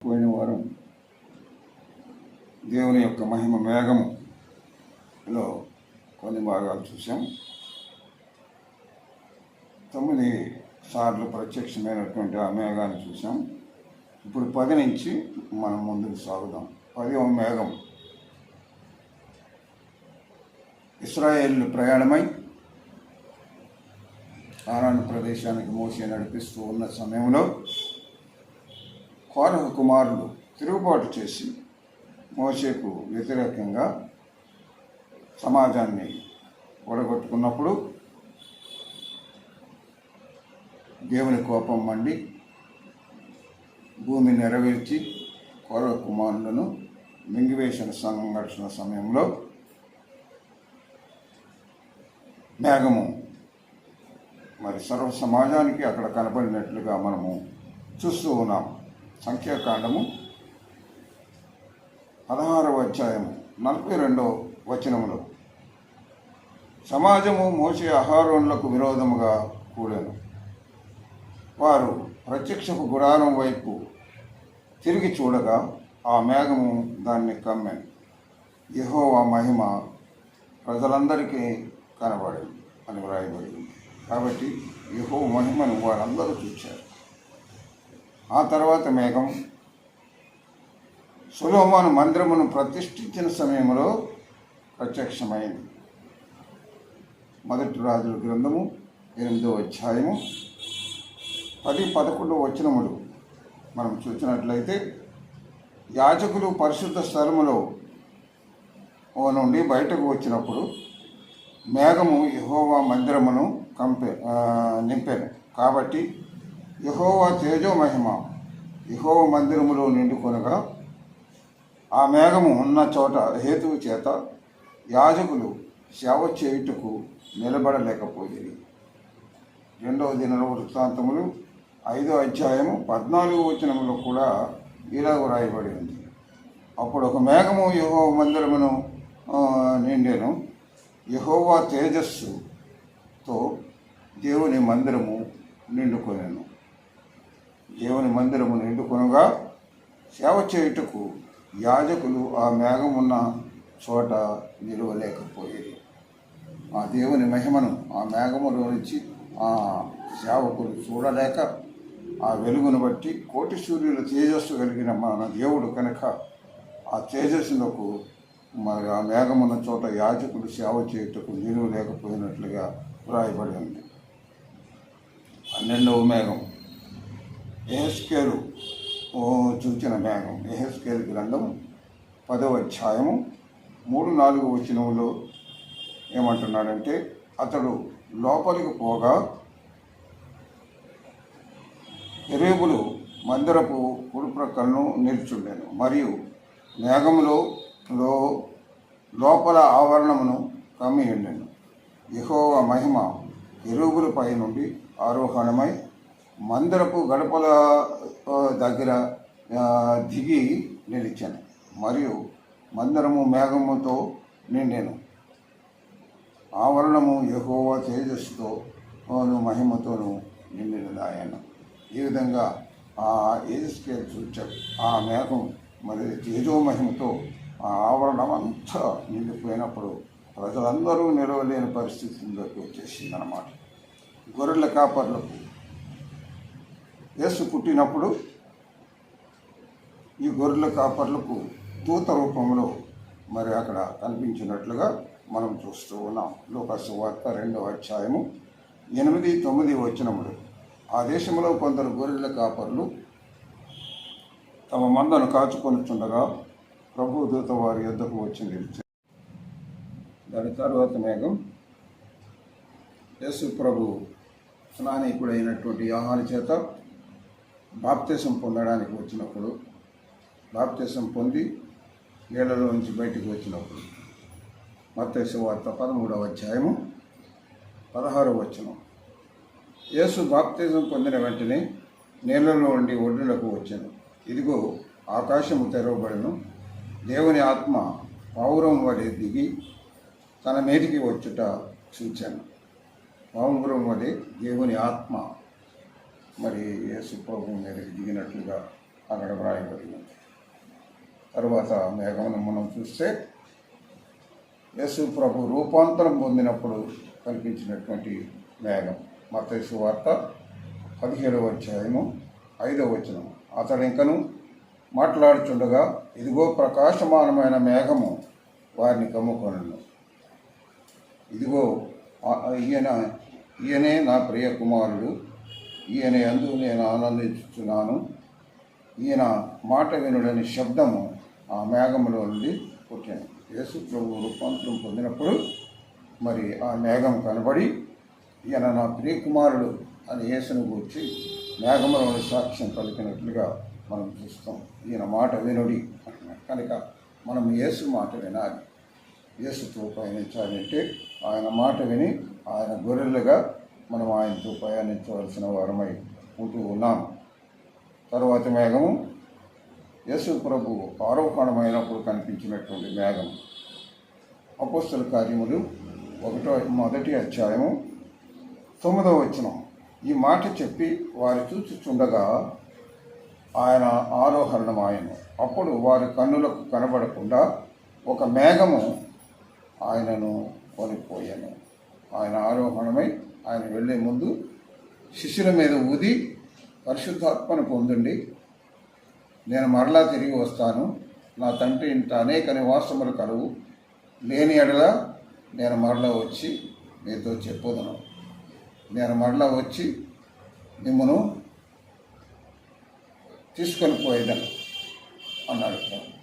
పోయిన వారం దేవుని యొక్క మహిమ మేఘములో కొన్ని భాగాలు చూసాం తొమ్మిది సార్లు ప్రత్యక్షమైనటువంటి ఆ మేఘాన్ని చూసాం ఇప్పుడు పది నుంచి మనం ముందుకు సాగుదాం. పది మేఘం. ఇస్రాయేల్ ప్రయాణమై ఆనాడు ప్రదేశానికి మోసే నడిపిస్తూ ఉన్న సమయంలో కోరహ కుమారులు తిరుగుబాటు చేసి మోసేకు వ్యతిరేకంగా సమాజాన్ని ఓడగొట్టుకున్నప్పుడు దేవుని కోపం మండి భూమి నెరవేర్చి కౌరవ కుమారులను మింగివేసిన సంఘర్షణ సమయంలో మేఘము మరి సర్వ సమాజానికి అక్కడ కనపడినట్లుగా మనము చూస్తూ ఉన్నాం సంఖ్యాకాండము. పదహారవ అధ్యాయము నలభై రెండవ వచనములో. సమాజము మోసే అహారోన్లకు విరోధముగా కూడాను. వారు ప్రత్యక్షపు గుడారం వైపు తిరిగి చూడగా ఆ మేఘము దాన్ని కమ్మాను. యెహోవా మహిమ ప్రజలందరికీ కనబడింది అని వ్రాయబడింది. కాబట్టి యహో మహిమను వారందరూ చూశారు ఆ తర్వాత మేఘం. సులోమాను మందిరమును ప్రతిష్ఠించిన సమయంలో ప్రత్యక్షమైంది. మొదటి రాజుల గ్రంథము ఎనిమిదో అధ్యాయము పది పదకొండు వచనములు. మనం చూసినట్లయితే యాజకులు పరిశుద్ధ స్థలములో ఓ నుండి బయటకు వచ్చినప్పుడు మేఘము యహోవా మందిరమును కంపే నింపాను. కాబట్టి యహోవా తేజో మహిమ యహోవ మందిరములో నిండుకొనగా ఆ మేఘము ఉన్న చోట హేతువు చేత యాజకులు సేవ చేయుటకు నిలబడలేకపోయేది రెండవ దిన వృత్తాంతములు ఐదో అధ్యాయము పద్నాలుగు వచనములో కూడా ఇలాగ రాయబడి ఉంది. అప్పుడు ఒక మేఘము యహో మందిరమును నిండాను నిండెను. యహోవా తేజస్సుతో దేవుని మందిరము నిండుకొనేను. దేవుని మందిరము నిండుకొనగా సేవ చేయుటకు యాజకులు ఆ మేఘమున్న చోట నిలవలేకపోయేది. ఆ దేవుని మహిమను ఆ మేఘములో నుంచి ఆ సేవకులు చూడలేక ఆ వెలుగును బట్టి కోటి సూర్యుల తేజస్సు కలిగిన మన దేవుడు కనుక ఆ తేజస్సులకు మరి ఆ మేఘమున్న చోట యాజకులు సేవ చేయుటకు నిలువ లేకపోయినట్లుగా వ్రాయబడి ఉంది. పన్నెండవ మేఘం. ఎహెస్కేలు చూచిన మేఘం ఎహెస్కేలు గ్రంథం పదవ అధ్యాయము మూడు నాలుగు వచనంలో ఏమంటున్నాడంటే అతడు లోపలికి పోగా ఎరేబులు మందిరపు కుడి ప్రక్కలను నిల్చుండాను. మరియు మేఘములో లో లోపల ఆవరణమును కమ్మి ఉండాను యహోవ మహిమ ఎరువులపై నుండి ఆరోహణమై మందిరపు గడపల దగ్గర దిగి నిలిచాను. మరియు మందిరము మేఘముతో నిండాను. ఆవరణము ఎక్కువ తేజస్సుతో మహిమతోను నిండినది ఈ విధంగా ఆ ఏజస్కేల్ చూచాడు ఆ మేఘం మరి తేజోమహిమతో ఆ ఆవరణం అంతా నిండిపోయినప్పుడు ప్రజలందరూ నిలవలేని పరిస్థితిలోకి వచ్చేసింది అన్నమాట గొర్రెల కాపర్లకు యేసు పుట్టినప్పుడు ఈ గొర్రెల కాపర్లకు దూత రూపంలో మరి అక్కడ కనిపించినట్లుగా మనం చూస్తూ ఉన్నాం. లోకసు వార్త రెండవ అధ్యాయము ఎనిమిది తొమ్మిది వచ్చినప్పుడు ఆ దేశంలో కొందరు గొర్రెల కాపర్లు తమ మందను కాచుకొనుచుండగా ప్రభు దూత వారి యుద్ధకు వచ్చింది. దాని తర్వాత మేఘం యేసు ప్రభు స్నానికుడైనటువంటి ఆహార చేత బాప్తీసం పొందడానికి వచ్చినప్పుడు బాప్తీసం పొంది నీళ్ళలో నుంచి బయటికి వచ్చినప్పుడు. మత్స్య వార్త పదమూడవ అధ్యాయము పదహారవ వచనం. యేసు బాప్తిజం పొందిన వెంటనే నీళ్ళలో ఉండి ఒడ్డులకు వచ్చాను. ఇదిగో ఆకాశము తెరవబడను. దేవుని ఆత్మ పావురం వలె దిగి తన మీదికి వచ్చుట చూచాను. పావురం వలె దేవుని ఆత్మ మరి యేసు ప్రభు మీదకి దిగినట్లుగా అక్కడ వ్రాయబడినది తరువాత మేఘమును మనం చూస్తే యేసు ప్రభు రూపాంతరం పొందినప్పుడు కనిపించినటువంటి మేఘం. మతేసు వార్త పదిహేడవ అధ్యాయము ఐదవ వచనం. అతడు ఇంకను మాట్లాడుచుండగా ఇదిగో ప్రకాశమానమైన మేఘము వారిని కమ్ముకొనను. ఇదిగో ఈయన ఈయనే నా ప్రియ కుమారుడు. ఈయన ఎందు నేను ఆనందించుతున్నాను ఈయన మాట వినుడని శబ్దము ఆ మేఘములో నుండి పుట్టాను యేసు ప్రభు రూపాంతరం పొందినప్పుడు మరి ఆ మేఘం కనబడి ఈయన నా ప్రియకుమారుడు అని యేసును గూర్చి మేఘములోని సాక్ష్యం పలికినట్లుగా మనం చూస్తాం. ఈయన మాట వినుడి కనుక మనం యేసు మాట వినాలి. యేసుతో పయనించాలంటే ఆయన మాట విని ఆయన గొర్రెలుగా మనం ఆయనతో ప్రయాణించవలసిన వారమై ఉంటూ ఉన్నాం. తరువాత మేఘము యేసు ప్రభు ఆరోహణమైనప్పుడు కనిపించినటువంటి మేఘం. అపోస్తల కార్యములు ఒకటో మొదటి అధ్యాయము తొమ్మిదవ వచనం. ఈ మాట చెప్పి వారు చూచుచుండగా ఆయన ఆరోహణమాయను అప్పుడు వారి కన్నులకు కనబడకుండా ఒక మేఘము ఆయనను కొనిపోయాను. ఆయన ఆరోహణమై ఆయన వెళ్ళే ముందు శిష్యుల మీద ఊది పరిశుద్ధాత్మను పొందండి. నేను మరలా తిరిగి వస్తాను. నా తండ్రి ఇంత అనేక నివాసములు కలువు లేని ఎడల నేను మరలా వచ్చి మీతో చెప్పుదను. నేను మరలా వచ్చి మిమ్మను తీసుకొని పోయేదను అన్నాడు